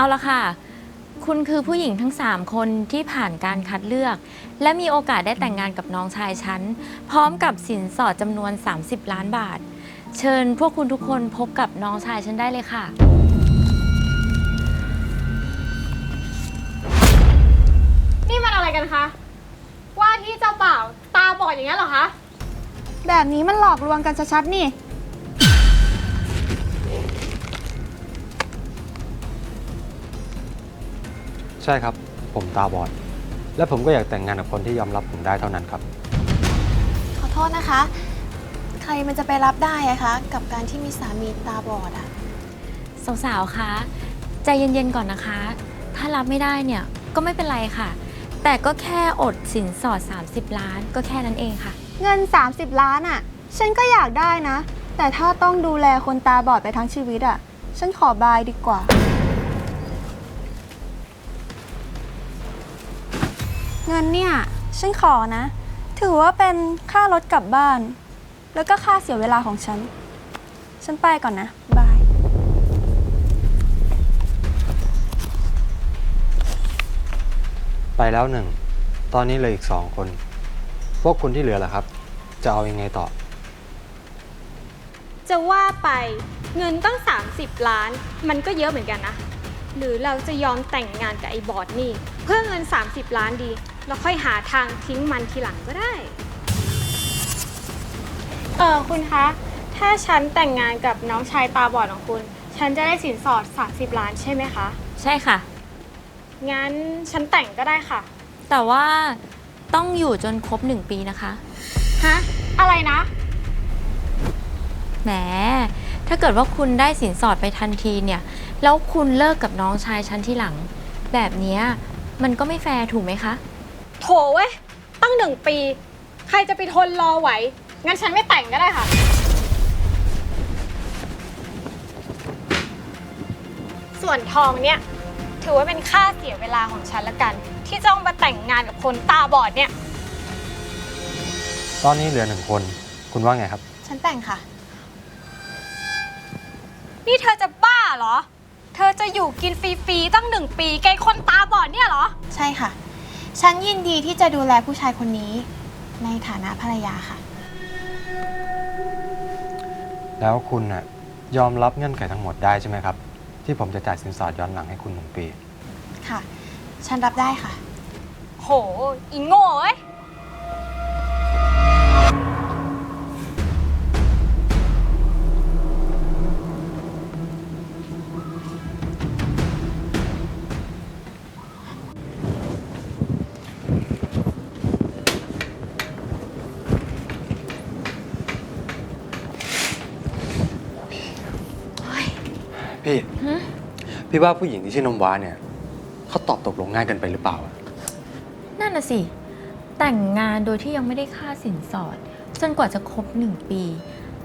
เอาละค่ะ คุณคือผู้หญิงทั้ง 3 คนที่ผ่านการคัดเลือก และมีโอกาสได้แต่งงานกับน้องชายฉัน พร้อมกับสินสอดจำนวน 30 ล้านบาท เชิญพวกคุณทุกคนพบกับน้องชายฉันได้เลยค่ะ นี่มันอะไรกันคะ ว่าที่เจ้าบ่าวตาบอดอย่างนี้นเหรอคะ แบบนี้มันหลอกลวงกันชัดๆนี่ ช่ครับ ผมตาบอด และผมก็อยากแต่งงานกับคนที่ยอมรับผมได้เท่านั้นครับ ขอโทษนะคะ ใครมันจะไปรับได้อะคะ กับการที่มีสามีตาบอดอะสาวๆ คะ ใจเย็นๆ ก่อนนะคะ ถ้ารับไม่ได้เนี่ยก็ไม่เป็นไรค่ะ แต่ก็แค่อดสินสอด 30 ล้านก็แค่นั้นเองค่ะ เงิน 30 ล้านอะ่ะฉันก็อยากได้นะ แต่ถ้าต้องดูแลคนตาบอดไปทั้งชีวิตอะ่ะฉันขอบายดีกว่า เงินเนี่ย ฉันขอนะ ถือว่าเป็นค่ารถกลับบ้าน แล้วก็ค่าเสียเวลาของฉัน ฉันไปก่อนนะ บาย ไปแล้วหนึ่ง ตอนนี้เหลืออีกสองคน พวกคุณที่เหลือล่ะครับ จะเอายังไงต่อ จะว่าไปเงินตั้ง 30 ล้าน มันก็เยอะเหมือนกันนะ หรือเราจะยอมแต่งงานกับไอ้บอดนี่ เพื่อเงิน 30 ล้านดี แล้วค่อยหาทางทิ้งมันทีหลังก็ได้ เออคุณคะ ถ้าฉันแต่งงานกับน้องชายตาบอดของคุณ ฉันจะได้สินสอด 30 ล้านใช่ไหมคะ ใช่ค่ะ งั้นฉันแต่งก็ได้ค่ะ แต่ว่าต้องอยู่จนครบ1ปีนะคะ ฮะ อะไรนะ แหม ถ้าเกิดว่าคุณได้สินสอดไปทันทีเนี่ย แล้วคุณเลิกกับน้องชายฉันที่หลัง แบบเนี้ยมันก็ไม่แฟร์ถูกไหมคะ โถเว้ย ตั้งหนึ่งปี ใครจะไปทนรอไหว งั้นฉันไม่แต่งก็ได้ค่ะ ส่วนทองเนี่ย ถือว่าเป็นค่าเสียเวลาของฉันละกัน ที่จ้องมาแต่งงานกับคนตาบอดเนี่ย ตอนนี้เหลือหนึ่งคน คุณว่าไงครับ ฉันแต่งค่ะ นี่เธอจะบ้าเหรอ เธอจะอยู่กินฟรีๆตั้งหนึ่งปีแกคนตาบอดเนี่ยเหรอ ใช่ค่ะ ฉันยินดีที่จะดูแลผู้ชายคนนี้ในฐานะภรรยาค่ะ แล้วคุณน่ะยอมรับเงื่อนไขทั้งหมดได้ใช่ไหมครับ ที่ผมจะจ่ายสินสอดย้อนหลังให้คุณหนึ่งปี ค่ะ ฉันรับได้ค่ะ โห อีโง่เอ้ย พี่ว่าผู้หญิงที่ชื่อน้ำว้าเนี่ยเขาตอบตกลงง่ายเกินไปหรือเปล่าอะนั่นน่ะสิ แต่งงานโดยที่ยังไม่ได้ค่าสินสอด จนกว่าจะครบหนึ่งปี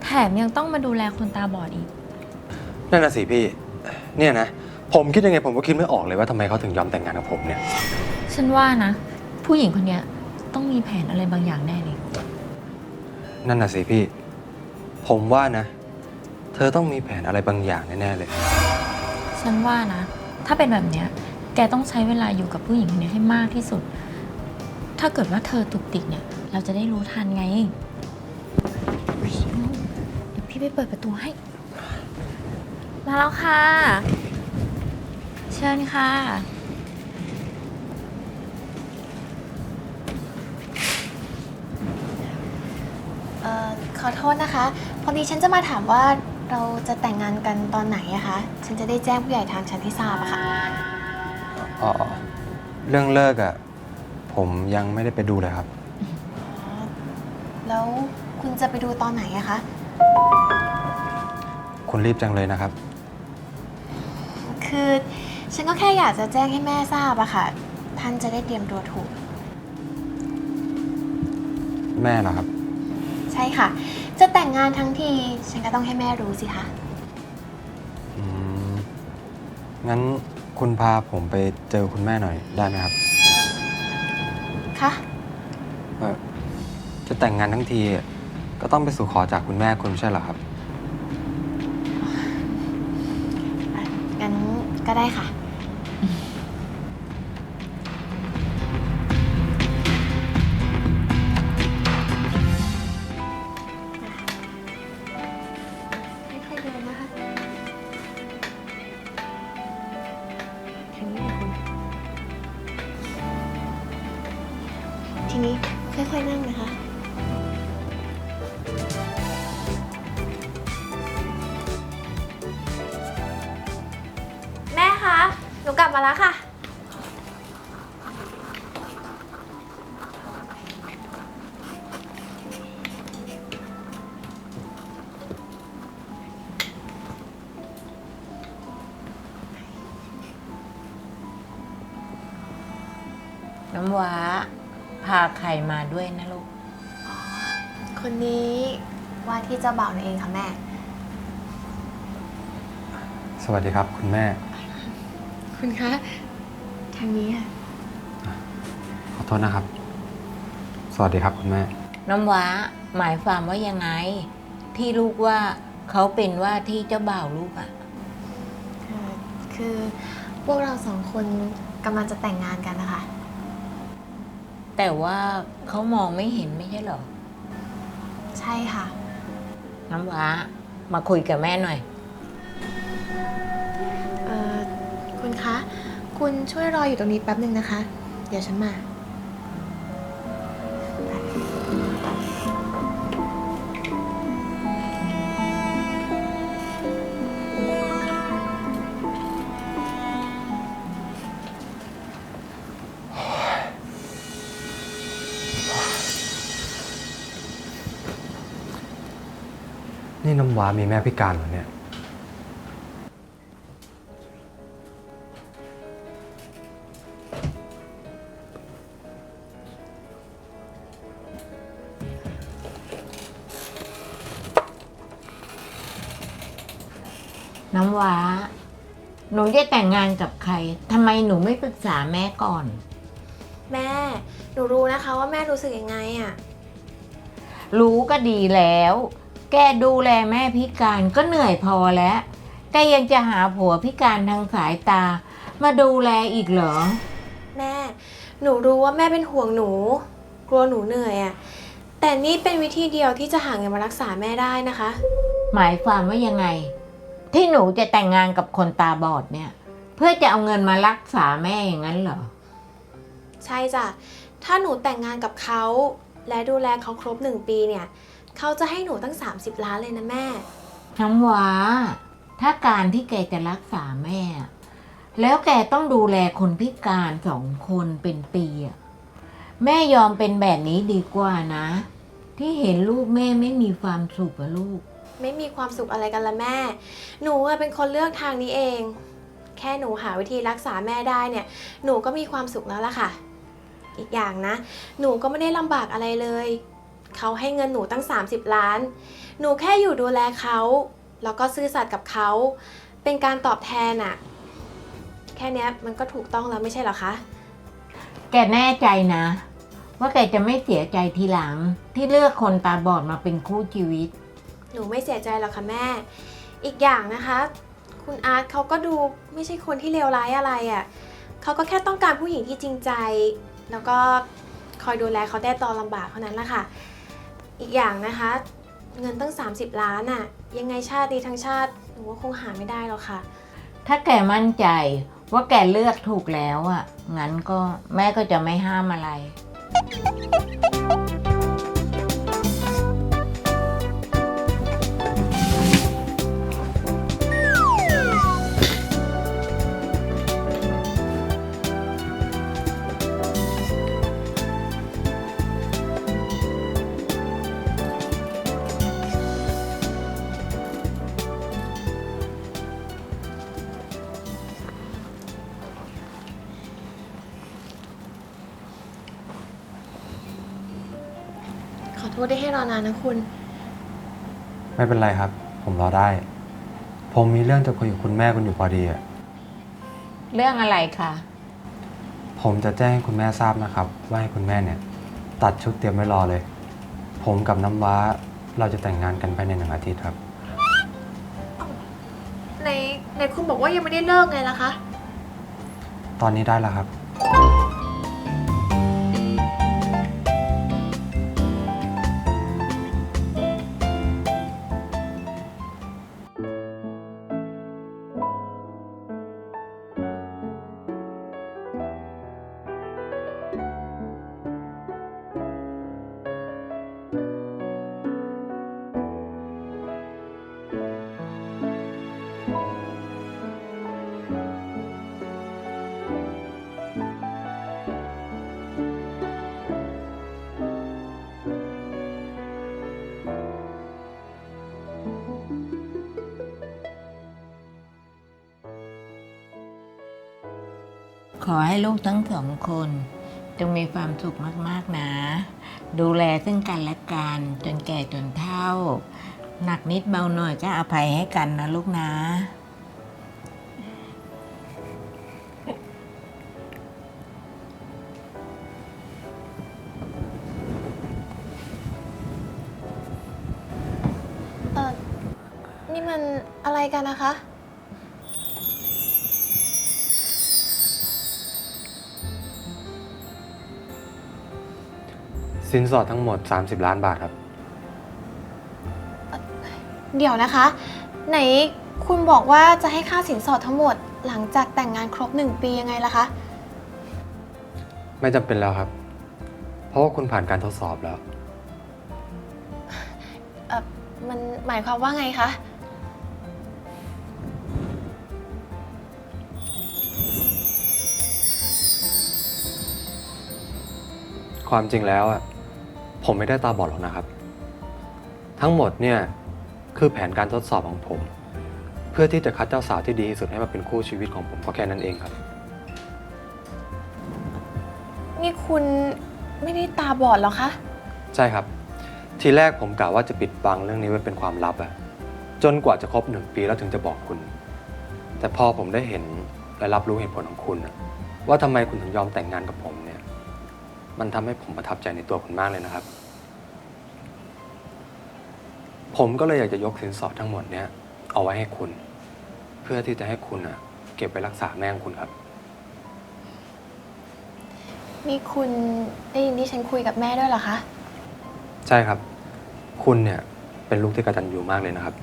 แถมยังต้องมาดูแลคนตาบอดอีก นั่นน่ะสิพี่ เนี่ยนะ ผมคิดยังไงผมก็คิดไม่ออกเลยว่าทำไมเขาถึงยอมแต่งงานกับผมเนี่ย ฉันว่านะ ผู้หญิงคนเนี้ยต้องมีแผนอะไรบางอย่างแน่เลย นั่นน่ะสิพี่ ผมว่านะ เธอต้องมีแผนอะไรบางอย่างแน่ๆเลย ฉันว่านะ ถ้าเป็นแบบเนี้ย แกต้องใช้เวลาอยู่กับผู้หญิงคนนี้ให้มากที่สุด ถ้าเกิดว่าเธอตุกติกเนี่ย เราจะได้รู้ทันไง เดี๋ยวพี่ไปเปิดประตูให้ มาแล้วค่ะ เชิญค่ะ เอ่อขอโทษนะคะ พอดีฉันจะมาถามว่า เราจะแต่งงานกันตอนไหนอะคะ ฉันจะได้แจ้งผู้ใหญ่ทางชั้นที่ทราบอะค่ะ อ๋อเรื่องเลิกอะ่ะผมยังไม่ได้ไปดูเลยครับ แล้วคุณจะไปดูตอนไหนอะคะ คุณรีบจังเลยนะครับ คือฉันก็แค่อยากจะแจ้งให้แม่ทราบอะค่ะ ท่านจะได้เตรียมตัวถูก แม่เหรอครับ ใช่ค่ะ จะแต่งงานทั้งที ฉันก็ต้องให้แม่รู้สิคะ อืมงั้นคุณพาผมไปเจอคุณแม่หน่อยได้ไหมครับคะ เออจะแต่งงานทั้งทีอะก็ต้องไปสู่ขอจากคุณแม่คุณไม่ใช่เหรอครับ งั้นก็ได้ค่ะ หนูกลับมาแล้วค่ะ น้ำว้า พาใครมาด้วยนะลูก คนนี้ว่าที่เจ้าบ่าวนั่นเองค่ะแม่ สวัสดีครับคุณแม่ คุณคะ ทางนี้ค่ะขอโทษนะครับ สวัสดีครับคุณแม่ น้ำว้าหมายความว่ายังไง ที่ลูกว่าเขาเป็นว่าที่เจ้าบ่าวลูกอะเอ่อคือพวกเราสองคนกำลังจะแต่งงานกันนะคะ แต่ว่าเขามองไม่เห็นไม่ใช่เหรอ ใช่ค่ะ น้ำว้ามาคุยกับแม่หน่อย คุณช่วยรออยู่ตรงนี้แป๊บหนึ่งนะคะ เดี๋ยวฉันมา นี่น้ำว้ามีแม่พิการเหรอเนี่ย น้ำว้า หนูจะแต่งงานกับใครทำไมหนูไม่ปรึกษาแม่ก่อน แม่ หนูรู้นะคะว่าแม่รู้สึกยังไงอะรู้ก็ดีแล้ว แกดูแลแม่พิการก็เหนื่อยพอแล้ว แกยังจะหาผัวพิการทางสายตา มาดูแลอีกเหรอ แม่ หนูรู้ว่าแม่เป็นห่วงหนู กลัวหนูเหนื่อยอะแต่นี่เป็นวิธีเดียวที่จะหาเงินมารักษาแม่ได้นะคะ หมายความว่ายังไง ที่หนูจะแต่งงานกับคนตาบอดเนี่ย เพื่อจะเอาเงินมารักษาแม่อย่างนั้นเหรอ ใช่จ้ะ ถ้าหนูแต่งงานกับเขา และดูแลเขาครบหนึ่งปีเนี่ย เขาจะให้หนูตั้ง 30 ล้านเลยนะแม่ น้ำว้า ถ้าการที่แกจะรักษาแม่ แล้วแกต้องดูแลคนพิการสองคนเป็นปีอะแม่ยอมเป็นแบบนี้ดีกว่านะ ที่เห็นลูกแม่ไม่มีความสุขอะลูก ไม่มีความสุขอะไรกันละแม่ หนูอะเป็นคนเลือกทางนี้เอง แค่หนูหาวิธีรักษาแม่ได้เนี่ย หนูก็มีความสุขแล้วล่ะค่ะ อีกอย่างนะ หนูก็ไม่ได้ลำบากอะไรเลย เขาให้เงินหนูตั้ง 30 ล้าน หนูแค่อยู่ดูแลเขา แล้วก็ซื่อสัตย์กับเขา เป็นการตอบแทนอะแค่เนี้ยมันก็ถูกต้องแล้วไม่ใช่เหรอคะ แกแน่ใจนะ ว่าแกจะไม่เสียใจทีหลังที่เลือกคนตาบอดมาเป็นคู่ชีวิต หนูไม่เสียใจหรอกค่ะแม่ อีกอย่างนะคะ คุณอาร์ตเขาก็ดูไม่ใช่คนที่เลวร้ายอะไรอะ่ะเขาก็แค่ต้องการผู้หญิงที่จริงใจ แล้วก็คอยดูแลเขาได้ตอนลำบากเท่านั้นละค่ะ อีกอย่างนะคะ เงินตั้ง 30 ล้านอะ่ะ ยังไงชาตินี้ทั้งชาติหนูว่าคงหาไม่ได้หรอกค่ะ ถ้าแกมั่นใจว่าแกเลือกถูกแล้วอะ่ะ งั้นก็แม่ก็จะไม่ห้ามอะไร โทษได้ให้รอนานนะคุณ ไม่เป็นไรครับ ผมรอได้ ผมมีเรื่องจะคุยกับคุณแม่คุณอยู่พอดีอะเรื่องอะไรคะผมจะแจ้งให้คุณแม่ทราบนะครับ ว่าให้คุณแม่เนี่ย ตัดชุดเตรียมไว้รอเลย ผมกับน้ำว้าเราจะแต่งงานกันภายในหนึ่งอาทิตย์ครับ ในในคุณบอกว่ายังไม่ได้เลิกไงล่ะคะ ตอนนี้ได้แล้วครับ ขอให้ลูกทั้งสองคน จงมีความสุขมากๆนะ ดูแลซึ่งกันและกันจนแก่จนเฒ่า หนักนิดเบาหน่อยก็อภัยให้กันนะลูกนะ เออนี่มันอะไรกันนะคะ สินสอดทั้งหมด 30 ล้านบาทครับ เดี๋ยวนะคะ ไหนคุณบอกว่าจะให้ค่าสินสอดทั้งหมด หลังจากแต่งงานครบหนึ่งปียังไงล่ะคะ ไม่จำเป็นแล้วครับ เพราะว่าคุณผ่านการทดสอบแล้ว เออมันหมายความว่าไงคะ ความจริงแล้วอะ ผมไม่ได้ตาบอดหรอกนะครับ ทั้งหมดเนี่ยคือแผนการทดสอบของผม เพื่อที่จะคัดเจ้าสาวที่ดีที่สุดให้มาเป็นคู่ชีวิตของผมก็แค่นั้นเองครับ นี่คุณไม่ได้ตาบอดเหรอคะ ใช่ครับ ทีแรกผมกะว่าจะปิดบังเรื่องนี้ไว้เป็นความลับอะจนกว่าจะครบหนึ่งปีแล้วถึงจะบอกคุณ แต่พอผมได้เห็นและรับรู้เหตุผลของคุณอะว่าทำไมคุณถึงยอมแต่งงานกับผมเนี่ย มันทำให้ผมประทับใจในตัวคุณมากเลยนะครับ ผมก็เลยอยากจะยกสินสอดทั้งหมดเนี่ยเอาไว้ให้คุณ เพื่อที่จะให้คุณอะเก็บไปรักษาแม่ของคุณครับ นี่คุณได้ยินที่ฉันคุยกับแม่ด้วยเหรอคะ ใช่ครับ คุณเนี่ยเป็นลูกที่กตัญญูมากเลยนะครับ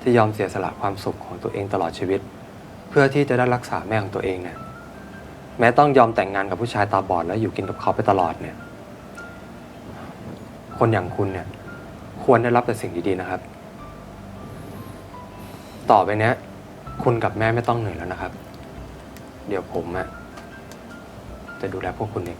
ที่ยอมเสียสละความสุขของตัวเองตลอดชีวิต เพื่อที่จะได้รักษาแม่ของตัวเองเนี่ย แม้ต้องยอมแต่งงานกับผู้ชายตาบอดแล้วอยู่กินกับเขาไปตลอดเนี่ย คนอย่างคุณเนี่ย ควรได้รับแต่สิ่งดีๆนะครับ ต่อไปเนี้ย คุณกับแม่ไม่ต้องเหนื่อยแล้วนะครับ เดี๋ยวผมอะจะดูแลพวกคุณเอง